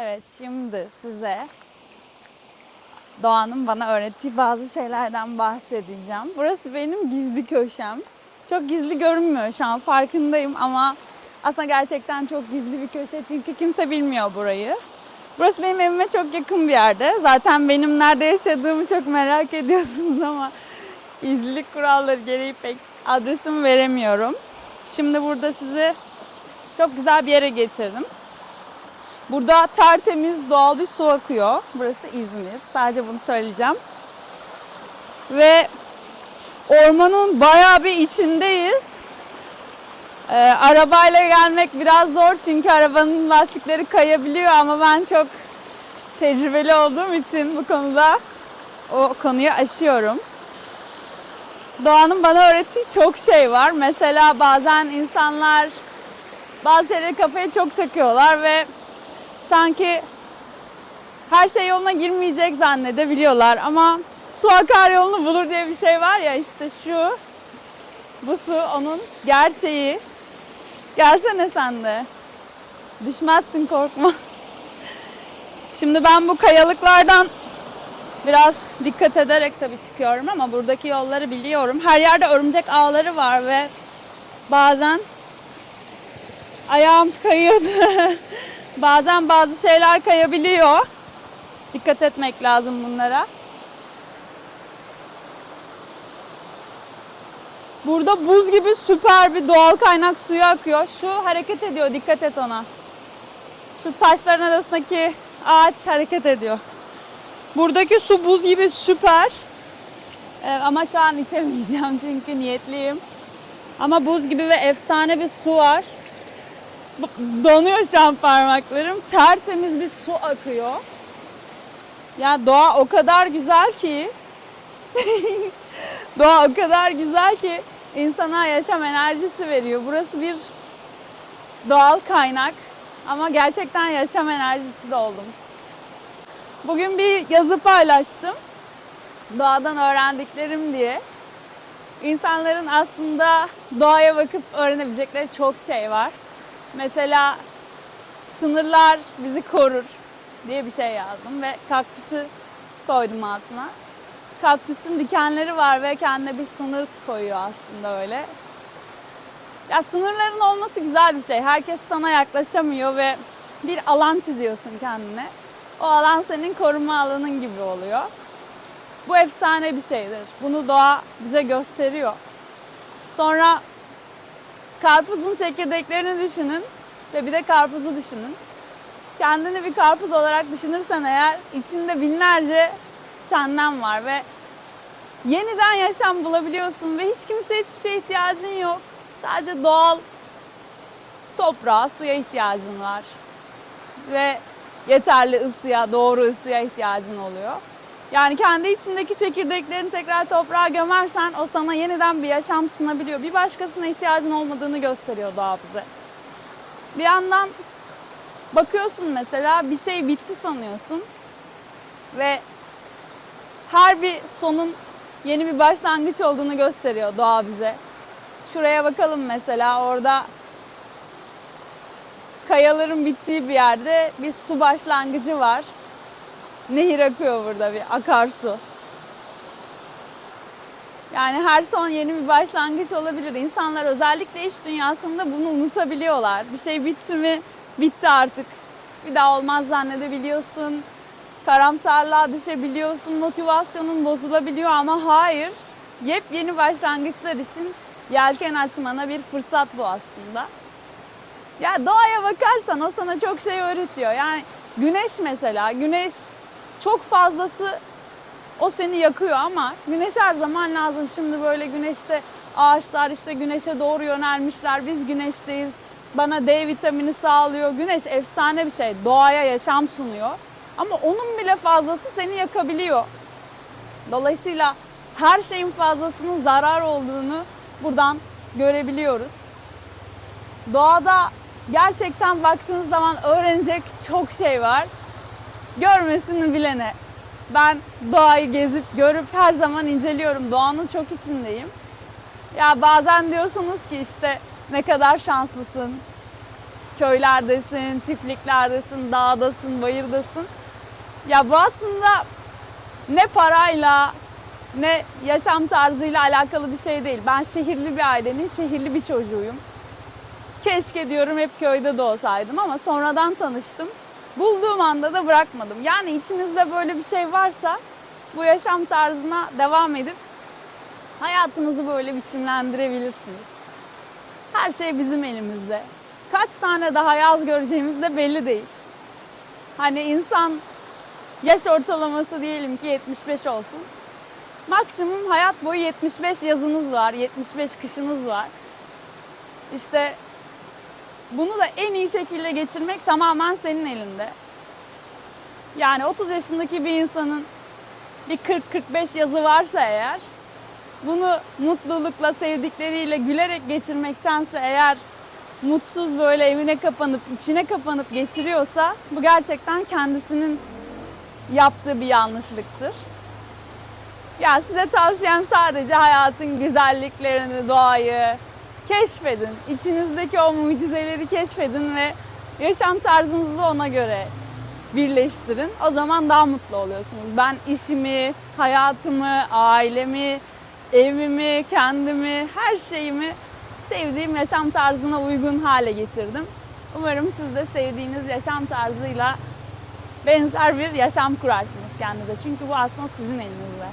Evet şimdi size doğanın bana öğrettiği bazı şeylerden bahsedeceğim. Burası benim gizli köşem. Çok gizli görünmüyor şu an farkındayım ama aslında gerçekten çok gizli bir köşe çünkü kimse bilmiyor burayı. Burası benim evime çok yakın bir yerde. Zaten benim nerede yaşadığımı çok merak ediyorsunuz ama gizlilik kuralları gereği pek adresimi veremiyorum. Şimdi burada sizi çok güzel bir yere getirdim. Burada tertemiz doğal bir su akıyor. Burası İzmir. Sadece bunu söyleyeceğim. Ve ormanın bayağı bir içindeyiz. Ee, arabayla gelmek biraz zor çünkü arabanın lastikleri kayabiliyor ama ben çok tecrübeli olduğum için bu konuda o konuyu aşıyorum. Doğanın bana öğrettiği çok şey var. Mesela bazen insanlar bazı şeyleri kafaya çok takıyorlar ve sanki her şey yoluna girmeyecek zannedebiliyorlar ama su akar yolunu bulur diye bir şey var ya işte şu bu su onun gerçeği. Gelsene sen de. Düşmezsin korkma. Şimdi ben bu kayalıklardan biraz dikkat ederek tabii çıkıyorum ama buradaki yolları biliyorum. Her yerde örümcek ağları var ve bazen ayağım kayıyordu. bazen bazı şeyler kayabiliyor. Dikkat etmek lazım bunlara. Burada buz gibi süper bir doğal kaynak suyu akıyor. Şu hareket ediyor, dikkat et ona. Şu taşların arasındaki ağaç hareket ediyor. Buradaki su buz gibi süper. Ee, ama şu an içemeyeceğim çünkü niyetliyim. Ama buz gibi ve efsane bir su var. Donuyor şu an parmaklarım. Tertemiz bir su akıyor. Ya doğa o kadar güzel ki. doğa o kadar güzel ki insana yaşam enerjisi veriyor. Burası bir doğal kaynak ama gerçekten yaşam enerjisi de oldum. Bugün bir yazı paylaştım. Doğadan öğrendiklerim diye. İnsanların aslında doğaya bakıp öğrenebilecekleri çok şey var. Mesela sınırlar bizi korur diye bir şey yazdım ve kaktüsü koydum altına. Kaktüsün dikenleri var ve kendine bir sınır koyuyor aslında öyle. Ya sınırların olması güzel bir şey. Herkes sana yaklaşamıyor ve bir alan çiziyorsun kendine. O alan senin koruma alanın gibi oluyor. Bu efsane bir şeydir. Bunu doğa bize gösteriyor. Sonra karpuzun çekirdeklerini düşünün ve bir de karpuzu düşünün. Kendini bir karpuz olarak düşünürsen eğer içinde binlerce senden var ve yeniden yaşam bulabiliyorsun ve hiç kimseye hiçbir şeye ihtiyacın yok. Sadece doğal toprağa, suya ihtiyacın var. Ve yeterli ısıya, doğru ısıya ihtiyacın oluyor. Yani kendi içindeki çekirdeklerini tekrar toprağa gömersen o sana yeniden bir yaşam sunabiliyor. Bir başkasına ihtiyacın olmadığını gösteriyor doğa bize. Bir yandan bakıyorsun mesela bir şey bitti sanıyorsun ve her bir sonun yeni bir başlangıç olduğunu gösteriyor doğa bize. Şuraya bakalım mesela orada kayaların bittiği bir yerde bir su başlangıcı var. Nehir akıyor burada bir akarsu. Yani her son yeni bir başlangıç olabilir. İnsanlar özellikle iş dünyasında bunu unutabiliyorlar. Bir şey bitti mi bitti artık. Bir daha olmaz zannedebiliyorsun. Karamsarlığa düşebiliyorsun. Motivasyonun bozulabiliyor ama hayır. Yepyeni başlangıçlar için yelken açmana bir fırsat bu aslında. Ya doğaya bakarsan o sana çok şey öğretiyor. Yani güneş mesela, güneş çok fazlası o seni yakıyor ama güneş her zaman lazım. Şimdi böyle güneşte ağaçlar işte güneşe doğru yönelmişler. Biz güneşteyiz. Bana D vitamini sağlıyor. Güneş efsane bir şey. Doğaya yaşam sunuyor. Ama onun bile fazlası seni yakabiliyor. Dolayısıyla her şeyin fazlasının zarar olduğunu buradan görebiliyoruz. Doğada gerçekten baktığınız zaman öğrenecek çok şey var. Görmesini bilene. Ben doğayı gezip görüp her zaman inceliyorum. Doğanın çok içindeyim. Ya bazen diyorsunuz ki işte ne kadar şanslısın. köylerdesin, çiftliklerdesin, dağdasın, bayırdasın. Ya bu aslında ne parayla ne yaşam tarzıyla alakalı bir şey değil. Ben şehirli bir ailenin şehirli bir çocuğuyum. Keşke diyorum hep köyde de olsaydım ama sonradan tanıştım. Bulduğum anda da bırakmadım. Yani içinizde böyle bir şey varsa bu yaşam tarzına devam edip hayatınızı böyle biçimlendirebilirsiniz. Her şey bizim elimizde. Kaç tane daha yaz göreceğimiz de belli değil. Hani insan yaş ortalaması diyelim ki 75 olsun. Maksimum hayat boyu 75 yazınız var, 75 kışınız var. İşte bunu da en iyi şekilde geçirmek tamamen senin elinde. Yani 30 yaşındaki bir insanın bir 40-45 yazı varsa eğer bunu mutlulukla, sevdikleriyle, gülerek geçirmektense eğer mutsuz böyle evine kapanıp, içine kapanıp geçiriyorsa bu gerçekten kendisinin yaptığı bir yanlışlıktır. Ya size tavsiyem sadece hayatın güzelliklerini, doğayı keşfedin. İçinizdeki o mucizeleri keşfedin ve yaşam tarzınızı da ona göre birleştirin. O zaman daha mutlu oluyorsunuz. Ben işimi, hayatımı, ailemi, evimi, kendimi, her şeyimi sevdiğim yaşam tarzına uygun hale getirdim. Umarım siz de sevdiğiniz yaşam tarzıyla benzer bir yaşam kurarsınız kendinize. Çünkü bu aslında sizin elinizde.